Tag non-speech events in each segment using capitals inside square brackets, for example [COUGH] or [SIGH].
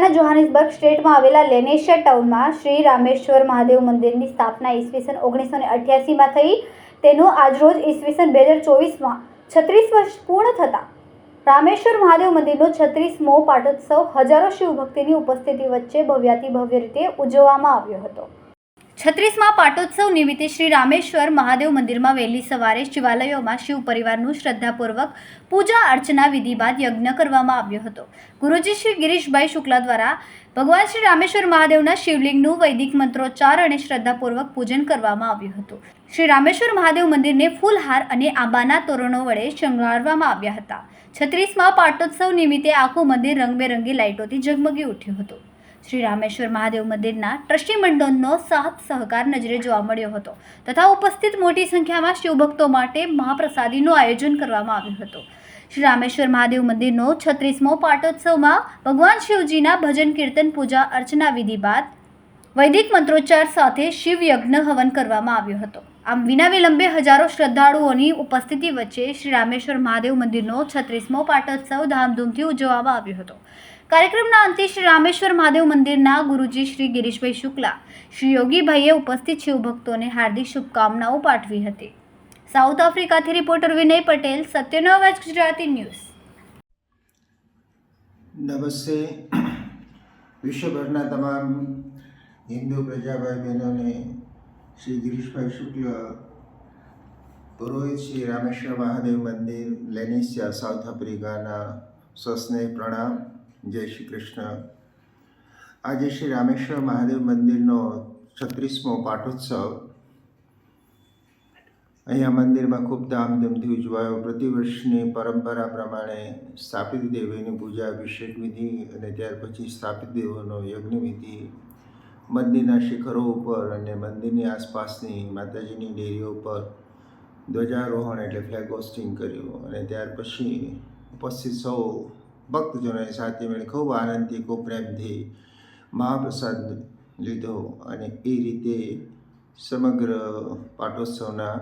અમેરિકાના જોહાનિસબર્ગ સ્ટેટમાં આવેલા લેનેશિયા ટાઉનમાં શ્રી રામેશ્વર મહાદેવ મંદિરની સ્થાપના ઈસવીસન ઓગણીસો ને અઠ્યાસીમાં થઈ. તેનું આજરોજ ઈસવીસન બે હજાર ચોવીસમાં છત્રીસ વર્ષ પૂર્ણ થતાં રામેશ્વર મહાદેવ મંદિરનો છત્રીસમો પાટોત્સવ હજારો શિવભક્તિની ઉપસ્થિતિ વચ્ચે ભવ્યાતિ ભવ્ય રીતે ઉજવવામાં આવ્યો હતો. છત્રીસમાં પાટોત્સવ નિમિત્તે શ્રી રામેશ્વર મહાદેવ મંદિરમાં વહેલી સવારે શિવાલયોમાં શિવ પરિવારનું શ્રદ્ધાપૂર્વક પૂજા અર્ચના વિધિ બાદ યજ્ઞ કરવામાં આવ્યો હતો. ગુરુજી શ્રી ગિરીશભાઈ શુક્લા દ્વારા ભગવાન શ્રી રામેશ્વર મહાદેવના શિવલિંગનું વૈદિક મંત્રોચ્ચાર અને શ્રદ્ધાપૂર્વક પૂજન કરવામાં આવ્યું હતું. શ્રી રામેશ્વર મહાદેવ મંદિરને ફૂલહાર અને આંબાના તોરણો વડે શણગારવામાં આવ્યા હતા. છત્રીસમાં પાટોત્સવ નિમિત્તે આખું મંદિર રંગબેરંગી લાઇટોથી ઝગમગી ઉઠ્યું હતું. શ્રી રામેશ્વર મહાદેવ મંદિરના ટ્રસ્ટી મંડળનો સાથ સહકાર નજરે જોવા મળ્યો હતો તથા ઉપસ્થિત મોટી સંખ્યામાં શિવભક્તો માટે મહાપ્રસાદીનું આયોજન કરવામાં આવ્યું હતું. શ્રી રામેશ્વર મહાદેવ મંદિરનો છત્રીસમો પાટોત્સવમાં ભગવાન શિવજીના ભજન કીર્તન પૂજા અર્ચના વિધિ બાદ વૈદિક મંત્રોચ્ચાર સાથે શિવ યજ્ઞ હવન કરવામાં આવ્યો હતો. આમ વિના વિલંબે હજારો શ્રદ્ધાળુઓની ઉપસ્થિતિ વચ્ચે શ્રી રામેશ્વર મહાદેવ મંદિરનો છત્રીસમો પાટોત્સવ ધામધૂમથી ઉજવવામાં આવ્યો હતો. કાર્યક્રમના અંતે શ્રી રામેશ્વર મહાદેવ મંદિરના ગુરુજી શ્રી ગિરીશભાઈ શુક્લા, શ્રી યોગીભાઈએ ઉપસ્થિત શિવભક્તોને હાર્દિક શુભકામનાઓ પાઠવી હતી. સાઉથ આફ્રિકાથી રિપોર્ટર વિનય પટેલ, સત્યનો ગુજરાતી ન્યૂઝ. નમસ્તે. વિશ્વભરના તમામ હિન્દુ પ્રજાભાઈ બહેનોને શ્રી ગિરીશભાઈ શુક્લ, પુરોહિત શ્રી રામેશ્વર મહાદેવ મંદિર, લેનિસિયા, સાઉથ આફ્રિકાના સ્વસ્નેહ પ્રણામ, જય શ્રી કૃષ્ણ. આજે શ્રી રામેશ્વર મહાદેવ મંદિરનો છત્રીસમો પાટોત્સવ અહીંયા મંદિરમાં ખૂબ ધામધૂમથી ઉજવાયો. પ્રતિવર્ષની પરંપરા પ્રમાણે સ્થાપિત દેવીની પૂજા, અભિષેક વિધિ અને ત્યાર પછી સ્થાપિત દેવોનો યજ્ઞ વિધિ મંદિરના શિખરો ઉપર અને મંદિરની આસપાસની માતાજીની ડેરીઓ ઉપર ધ્વજારોહણ એટલે ફ્લેગ હોસ્ટિંગ કર્યું. અને ત્યાર પછી ઉપસ્થિત સૌ ભક્તજનોએ સાથે મળી ખૂબ આનંદથી, ખૂબ પ્રેમથી મહાપ્રસાદ લીધો. અને એ રીતે સમગ્ર પાટોત્સવના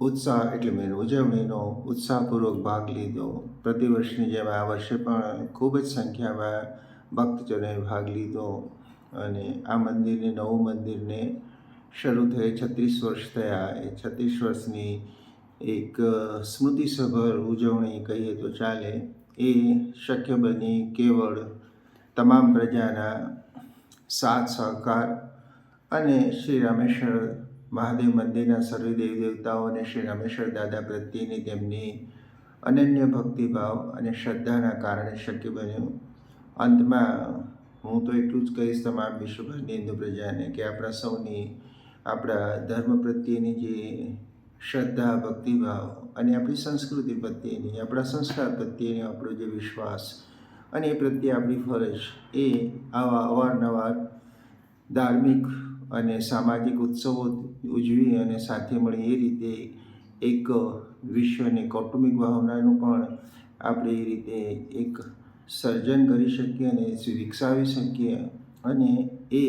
ઉત્સાહ એટલે મેં ઉજવણીનો ઉત્સાહપૂર્વક ભાગ લીધો. પ્રતિવર્ષની જેમ આ વર્ષે પણ ખૂબ જ સંખ્યામાં ભક્તજનોએ ભાગ લીધો. અને આ મંદિરને નવું મંદિરને શરૂ થયે છત્રીસ વર્ષ થયા. એ છત્રીસ વર્ષની એક સ્મૃતિસભર ઉજવણી કહીએ તો ચાલે. એ શક્ય બની કેવળ તમામ પ્રજાના સાથ, સહકાર અને શ્રી રામેશ્વર મહાદેવ મંદિરના સર્વે દેવી દેવતાઓ અને શ્રી રામેશ્વર દાદા પ્રત્યેની તેમની અનન્ય ભક્તિભાવ અને શ્રદ્ધાના કારણે શક્ય બન્યું. અંતમાં હું તો એટલું જ કહીશ તમામ વિશ્વભરની હિન્દુ પ્રજાને કે આપણા સૌની, આપણા ધર્મ પ્રત્યેની જે શ્રદ્ધા, ભક્તિભાવ અને આપણી સંસ્કૃતિ પ્રત્યેની, આપણા સંસ્કાર પ્રત્યેનો આપણો જે વિશ્વાસ અને એ પ્રત્યે આપણી ફરજ એ આવા અવારનવાર ધાર્મિક અને સામાજિક ઉત્સવો ઉજવી અને સાથે મળી એ રીતે એક વિશ્વની કૌટુંબિક ભાવનાનું પણ આપણે એ રીતે એક સર્જન કરી શકીએ અને વિકસાવી શકીએ અને એ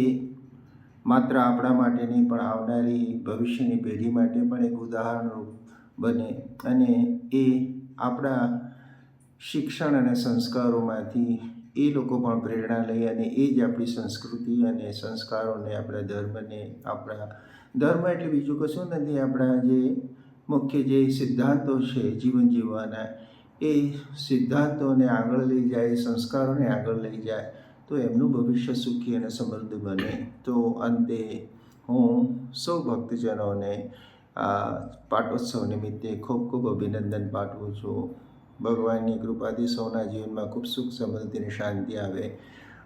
માત્ર આપણા માટે નહીં, પણ આવનારી ભવિષ્યની પેઢી માટે પણ એક ઉદાહરણરૂપ બને અને એ આપણા શિક્ષણ અને સંસ્કારોમાંથી એ લોકો પણ પ્રેરણા લઈ અને એ જ આપણી સંસ્કૃતિ અને સંસ્કારોને, આપણા ધર્મને, આપણા ધર્મ એટલે બીજું કશું નથી. આપણા જે મુખ્ય જે સિદ્ધાંતો છે, જીવન જીવવાના એ સિદ્ધાંતોને આગળ લઈ જાય, સંસ્કારોને આગળ લઈ જાય, તો એમનું ભવિષ્ય સુખી અને સમૃદ્ધ બને. તો અંતે હું સૌ ભક્તજનોને આ પાટોત્સવ નિમિત્તે ખૂબ ખૂબ અભિનંદન પાઠવું છું. ભગવાનની કૃપાથી સૌના જીવનમાં ખૂબ સુખ, સમૃદ્ધિ શાંતિ આવે.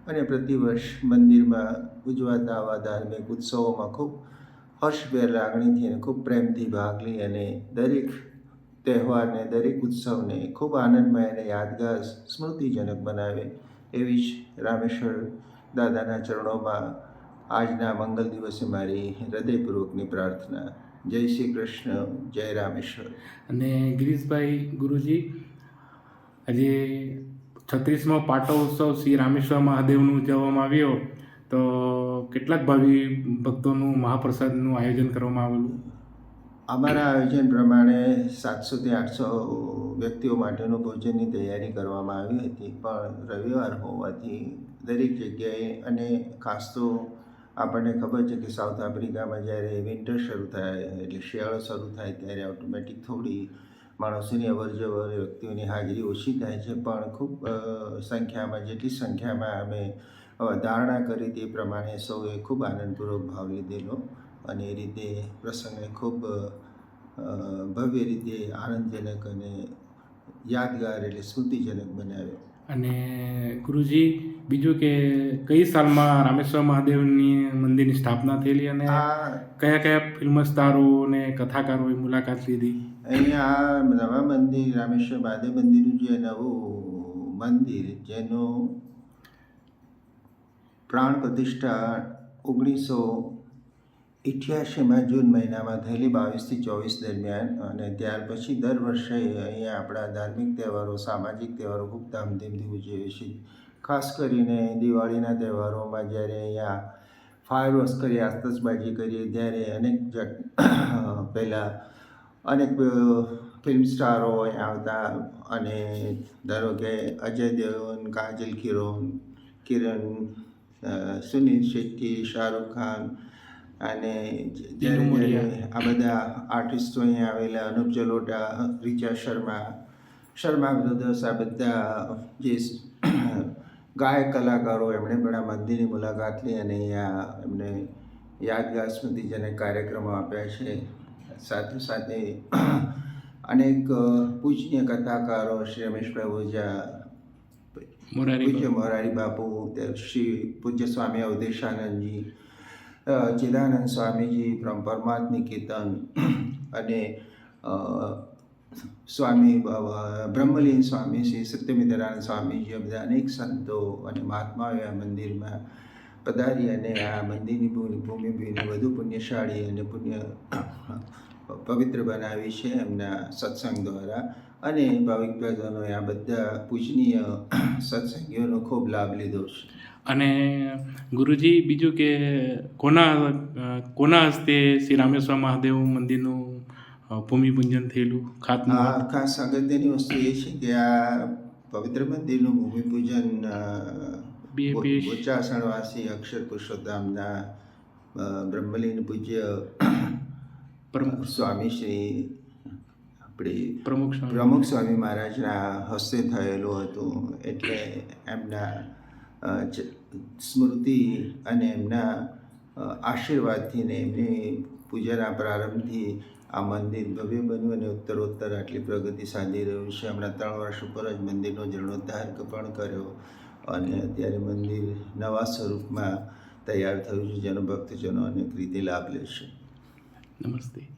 અને પ્રતિવર્ષ મંદિરમાં ઉજવાતા આવા ધાર્મિક ઉત્સવોમાં ખૂબ હર્ષભેર લાગણીથી અને ખૂબ પ્રેમથી ભાગ લઈ અને દરેક તહેવારને, દરેક ઉત્સવને ખૂબ આનંદમય અને યાદગાર સ્મૃતિજનક બનાવે એવી જ રામેશ્વર દાદાના ચરણોમાં આજના મંગલ દિવસે મારી હૃદયપૂર્વકની પ્રાર્થના. જય શ્રી કૃષ્ણ, જય રામેશ્વર. અને ગિરીશભાઈ ગુરુજી, આજે છત્રીસમો પાટોત્સવ શ્રી રામેશ્વર મહાદેવનું ઉજવવામાં આવ્યો. તો કેટલાક ભાવિ ભક્તોનું મહાપ્રસાદનું આયોજન કરવામાં આવેલું? અમારા આયોજન પ્રમાણે સાતસોથી આઠસો વ્યક્તિઓ માટેનું ભોજનની તૈયારી કરવામાં આવી હતી. પણ રવિવાર હોવાથી દરેક જગ્યાએ અને ખાસ તો આપણને ખબર છે કે સાઉથ આફ્રિકામાં જ્યારે વિન્ટર શરૂ થાય એટલે શિયાળો શરૂ થાય ત્યારે ઓટોમેટિક થોડી માણસોની અવર જવર વ્યક્તિઓની હાજરી ઓછી થાય છે. પણ ખૂબ સંખ્યામાં, જેટલી સંખ્યામાં અમે ધારણા કરી તે પ્રમાણે સૌએ ખૂબ આનંદપૂર્વક ભાવ લીધેલો. અને એ રીતે પ્રસંગને ખૂબ ભવ્ય રીતે આનંદજનક અને યાદગાર એટલે સ્મૃતિજનક બનાવ્યો. અને ગુરુજી બીજું કે કઈ સાલમાં રામેશ્વર મહાદેવની મંદિરની સ્થાપના થયેલી અને કયા કયા ફિલ્મ સ્ટારો અને કથાકારોએ મુલાકાત લીધી? અહીંયા આ નવા મંદિર રામેશ્વર મહાદેવ મંદિરનું જે નવું મંદિર જેનું પ્રાણ પ્રતિષ્ઠા ઓગણીસો ઇઠ્યાસીમાં જૂન મહિનામાં થયેલી બાવીસથી ચોવીસ દરમિયાન અને ત્યાર પછી દર વર્ષે અહીંયા આપણા ધાર્મિક તહેવારો, સામાજિક તહેવારો ખૂબ ધામધૂમથી ઉજવીએ છીએ. ખાસ કરીને દિવાળીના તહેવારોમાં જ્યારે અહીંયા ફાયર વર્ક્સ કરીએ, આતશબાજી કરીએ, ત્યારે અનેક પહેલાં અનેક ફિલ્મ સ્ટારો આવતા અને ધારો કે અજય દેવન કાજલ કિરણ કિરણ સુનિલ શેટ્ટી, શાહરૂખ ખાન અને આ બધા આર્ટિસ્ટો અહીંયા આવેલા અનુપ જલોટા રિચા શર્મા શર્મા બ્રધર્સ આ બધા જે [CLEARS THROAT] ગાયક કલાકારો એમણે પણ આ મંદિરની મુલાકાત લઈ અને અહીંયા એમને યાદગાર સ્મૃતિજનક કાર્યક્રમો આપ્યા છે. સાથે સાથે [CLEARS THROAT] અનેક પૂજનીય કથાકારો શ્રી રમેશભાઈ ઓઝા મોરારી પૂજ્ય મોરારી બાપુ તે શ્રી પૂજ્ય સ્વામી અવધેશાનંદજી ચિદાનંદ સ્વામીજી from પરમાત્મ નિકેતન અને સ્વામી બ્રહ્મલીન સ્વામી શ્રી સત્યમિત્રાનંદ સ્વામીજી બધા અનેક સંતો અને મહાત્માઓ આ મંદિરમાં પધારી અને આ મંદિરની ભૂમિ ભૂમિને વધુ પુણ્યશાળી અને પુણ્ય પવિત્ર બનાવી છે એમના સત્સંગ દ્વારા. અને ભાવિક પ્રજાનોએ આ બધા પૂજનીય સત્સંગીઓનો ખૂબ લાભ લીધો છે. અને ગુરુજી બીજું કે કોના કોના હસ્તે શ્રી રામેશ્વર મહાદેવ મંદિરનું ભૂમિપૂજન થયેલું? ખાતમુહૂર્ત? ખાસ અગત્યની વસ્તુ એ છે કે આ પવિત્ર મંદિરનું ભૂમિપૂજન ઉચ્ચાસણવાસી અક્ષર પુરુષોત્તમના બ્રહ્મલીન પૂજ્ય પ્રમુખ. સ્વામી શ્રી આપણે પ્રમુખ પ્રમુખ સ્વામી મહારાજના હસ્તે થયેલું હતું. એટલે એમના સ્મૃતિ અને એમના આશીર્વાદથી ને એમની પૂજાના પ્રારંભથી આ મંદિર ભવ્ય બન્યું અને ઉત્તરોત્તર આટલી પ્રગતિ સાધી રહ્યું છે. હમણાં ત્રણ વર્ષ ઉપર જ મંદિરનો જીર્ણોદ્ધાર પણ કર્યો અને અત્યારે મંદિર નવા સ્વરૂપમાં તૈયાર થયું છે. જેનો ભક્તજનો અનેક રીતે લાભ લેશે. નમસ્તે.